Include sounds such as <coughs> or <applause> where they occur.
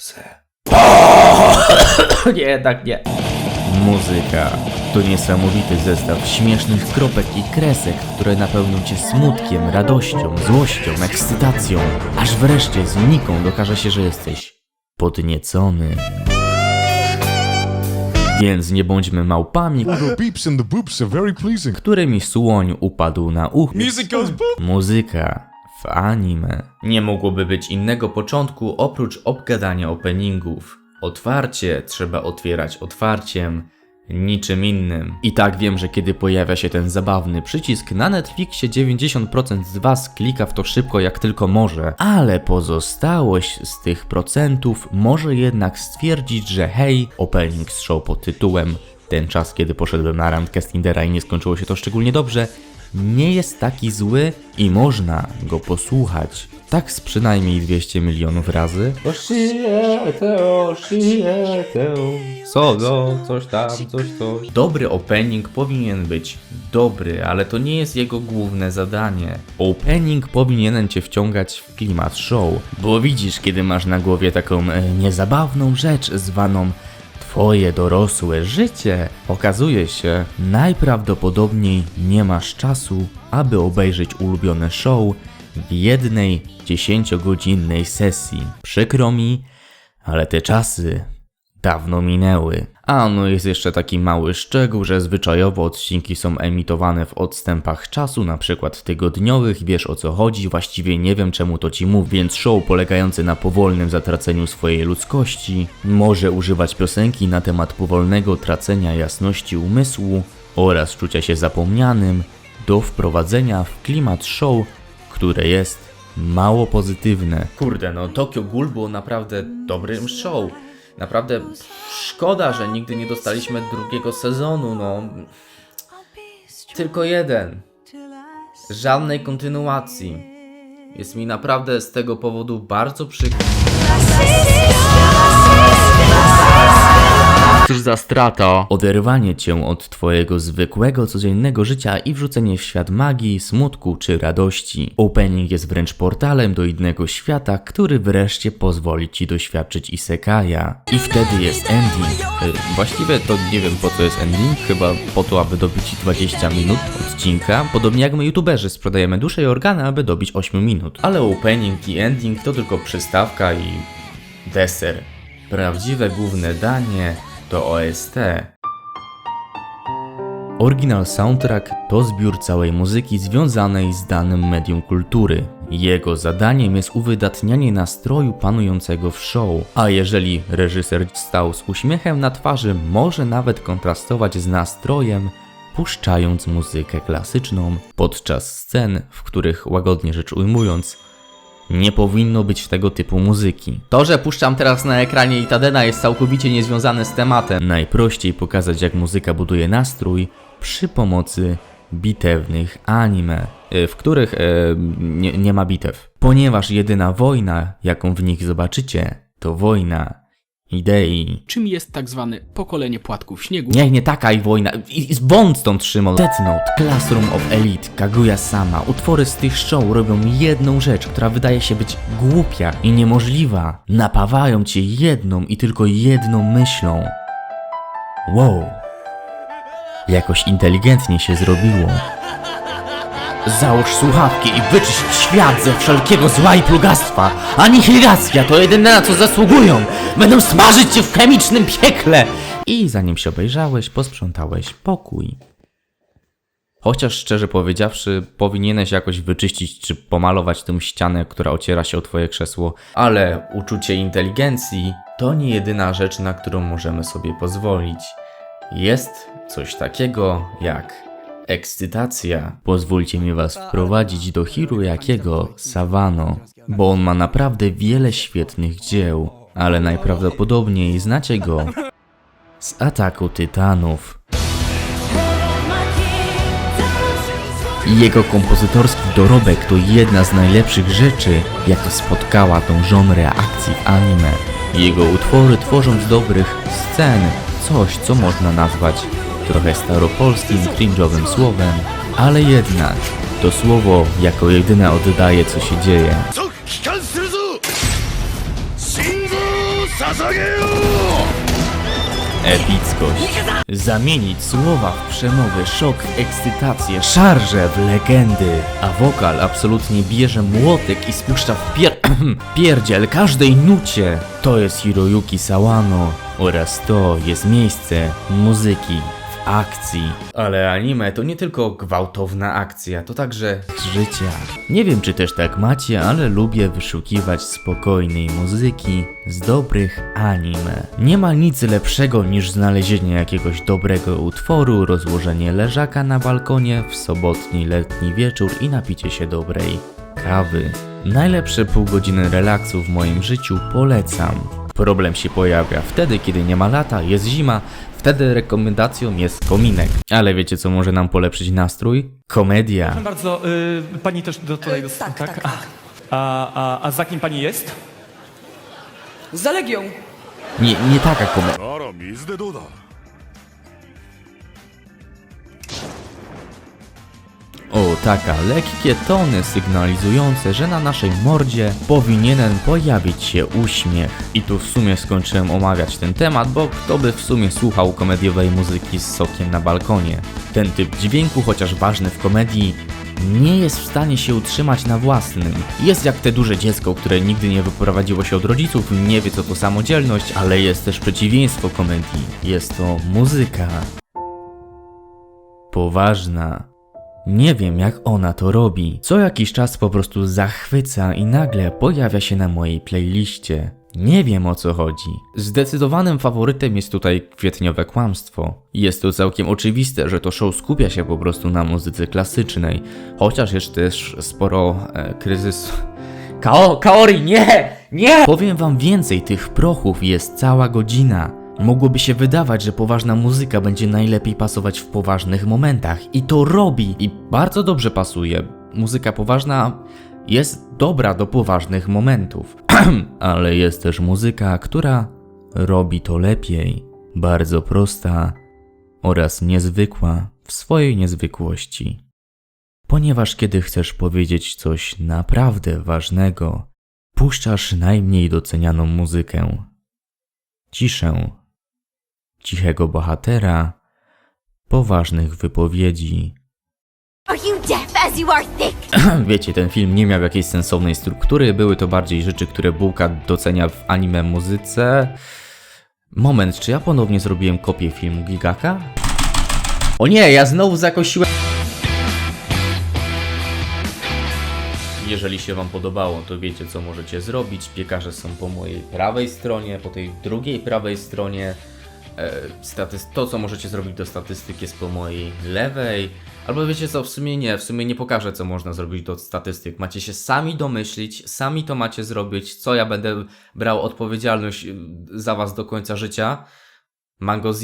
se. <coughs> nie, jednak nie. Muzyka to niesamowity zestaw śmiesznych kropek i kresek, które napełnią cię smutkiem, radością, złością, ekscytacją, aż wreszcie z uniką dokaże się, że jesteś podniecony. Więc nie bądźmy małpami, beeps and the boops are very pleasing. którymi słoń upadł na ucho. Music goes boop. Muzyka w anime. Nie mogłoby być innego początku oprócz obgadania openingów. Otwarcie trzeba otwierać otwarciem, niczym innym. I tak wiem, że kiedy pojawia się ten zabawny przycisk na Netflixie 90% z Was klika w to szybko jak tylko może, ale pozostałość z tych procentów może jednak stwierdzić, że hej, opening z show pod tytułem ten czas, kiedy poszedłem na randkę z Tindera i nie skończyło się to szczególnie dobrze, nie jest taki zły i można go posłuchać. Tak z przynajmniej 200 milionów razy. Solo, coś tam, coś to. Dobry opening powinien być dobry, ale to nie jest jego główne zadanie. Opening powinien cię wciągać w klimat show, bo widzisz, kiedy masz na głowie taką e, niezabawną rzecz zwaną Twoje dorosłe życie. Okazuje się, najprawdopodobniej nie masz czasu, aby obejrzeć ulubione show w jednej 10-godzinnej sesji. Przykro mi, ale te czasy dawno minęły. A no jest jeszcze taki mały szczegół, że zwyczajowo odcinki są emitowane w odstępach czasu, na przykład tygodniowych, wiesz o co chodzi, właściwie nie wiem czemu to ci mówię, więc show polegający na powolnym zatraceniu swojej ludzkości może używać piosenki na temat powolnego tracenia jasności umysłu oraz czucia się zapomnianym do wprowadzenia w klimat show, które jest mało pozytywne. Kurde, no Tokyo Ghoul było naprawdę dobrym show. Naprawdę szkoda, że nigdy nie dostaliśmy drugiego sezonu, no. Tylko jeden. Żadnej kontynuacji. Jest mi naprawdę z tego powodu bardzo przykro. Cóż za strata. Oderwanie cię od twojego zwykłego, codziennego życia i wrzucenie w świat magii, smutku czy radości. Opening jest wręcz portalem do innego świata, który wreszcie pozwoli ci doświadczyć Isekaja. I wtedy jest ending. Y, Właściwie to nie wiem po co jest ending, chyba po to, aby dobić ci 20 minut odcinka. Podobnie jak my youtuberzy sprzedajemy duszę i organy, aby dobić 8 minut. Ale opening i ending to tylko przystawka i deser. Prawdziwe główne danie to OST. Oryginal soundtrack to zbiór całej muzyki związanej z danym medium kultury. Jego zadaniem jest uwydatnianie nastroju panującego w show, a jeżeli reżyser stał z uśmiechem na twarzy, może nawet kontrastować z nastrojem, puszczając muzykę klasyczną podczas scen, w których łagodnie rzecz ujmując, nie powinno być tego typu muzyki. To, że puszczam teraz na ekranie Itadena jest całkowicie niezwiązane z tematem. Najprościej pokazać jak muzyka buduje nastrój przy pomocy bitewnych anime, y, w których e, nie, nie ma bitew. Ponieważ jedyna wojna, jaką w nich zobaczycie, to wojna idei. Czym jest tak zwane pokolenie płatków śniegu? Niech nie taka i wojna. I, i wąt stąd trzymał. Death Note, Classroom of Elite, Kaguya Sama. Utwory z tych show robią jedną rzecz, która wydaje się być głupia i niemożliwa. Napawają cię jedną i tylko jedną myślą. Wow. Jakoś inteligentnie się zrobiło. Załóż słuchawki i wyczyść świat ze wszelkiego zła i plugastwa. Anihilacja to jedyne na co zasługują. Będą smażyć cię w chemicznym piekle. I zanim się obejrzałeś, posprzątałeś pokój. Chociaż szczerze powiedziawszy, powinieneś jakoś wyczyścić czy pomalować tę ścianę, która ociera się o twoje krzesło, ale uczucie inteligencji to nie jedyna rzecz, na którą możemy sobie pozwolić. Jest coś takiego jak ekscytacja. Pozwólcie mi was wprowadzić do Hiroyakiego Savano, bo on ma naprawdę wiele świetnych dzieł, ale najprawdopodobniej znacie go z Ataku Tytanów. Jego kompozytorski dorobek to jedna z najlepszych rzeczy, jaka spotkała tą żonrę akcji w anime. Jego utwory tworzą z dobrych scen coś, co można nazwać trochę staropolskim, cringe'owym słowem, ale jednak to słowo jako jedyne oddaje co się dzieje. Epickość. Zamienić słowa w przemowę, szok ekscytację, szarże w legendy. A wokal absolutnie bierze młotek i spuszcza w pier... <clears throat> pierdziel każdej nucie. To jest Hiroyuki Sawano oraz to jest miejsce muzyki akcji. Ale anime to nie tylko gwałtowna akcja, to także życia. Nie wiem czy też tak macie, ale lubię wyszukiwać spokojnej muzyki z dobrych anime. Nie ma nic lepszego niż znalezienie jakiegoś dobrego utworu, rozłożenie leżaka na balkonie w sobotni letni wieczór i napicie się dobrej kawy. Najlepsze pół godziny relaksu w moim życiu polecam. Problem się pojawia wtedy, kiedy nie ma lata, jest zima, wtedy rekomendacją jest kominek. Ale wiecie co może nam polepszyć nastrój? Komedia. Proszę bardzo, y, pani też do tutaj... Y, do- tak, tak, A, a, a, a za kim pani jest? Za Legią. Nie, nie taka komedia. Taka lekkie tony sygnalizujące, że na naszej mordzie powinienen pojawić się uśmiech. I tu w sumie skończyłem omawiać ten temat, bo kto by w sumie słuchał komediowej muzyki z sokiem na balkonie. Ten typ dźwięku, chociaż ważny w komedii, nie jest w stanie się utrzymać na własnym. Jest jak te duże dziecko, które nigdy nie wyprowadziło się od rodziców, nie wie co to samodzielność, ale jest też przeciwieństwo komedii. Jest to muzyka. Poważna. Nie wiem jak ona to robi. Co jakiś czas po prostu zachwyca i nagle pojawia się na mojej playliście. Nie wiem o co chodzi. Zdecydowanym faworytem jest tutaj kwietniowe kłamstwo. Jest to całkiem oczywiste, że to show skupia się po prostu na muzyce klasycznej, chociaż jest też sporo e, kryzysu. Kao, Kaori, nie! Nie! Powiem wam więcej, tych prochów jest cała godzina. Mogłoby się wydawać, że poważna muzyka będzie najlepiej pasować w poważnych momentach. I to robi! I bardzo dobrze pasuje. Muzyka poważna jest dobra do poważnych momentów. <clears throat> Ale jest też muzyka, która robi to lepiej. Bardzo prosta oraz niezwykła w swojej niezwykłości. Ponieważ kiedy chcesz powiedzieć coś naprawdę ważnego, puszczasz najmniej docenianą muzykę. Ciszę, cichego bohatera, poważnych wypowiedzi. <clears throat> Wiecie, ten film nie miał jakiejś sensownej struktury, były to bardziej rzeczy, które Bułka docenia w anime muzyce. Moment, czy ja ponownie zrobiłem kopię filmu Gigaka? O nie, ja znowu zakosiłem. Jeżeli się Wam podobało, to wiecie co możecie zrobić. Piekarze są po mojej prawej stronie, po tej drugiej prawej stronie. E, to, co możecie zrobić do statystyk jest po mojej lewej. Albo wiecie co, w sumie nie, w sumie nie pokażę, co można zrobić do statystyk. Macie się sami domyślić, sami to macie zrobić, co ja będę brał odpowiedzialność y, za was do końca życia. Mango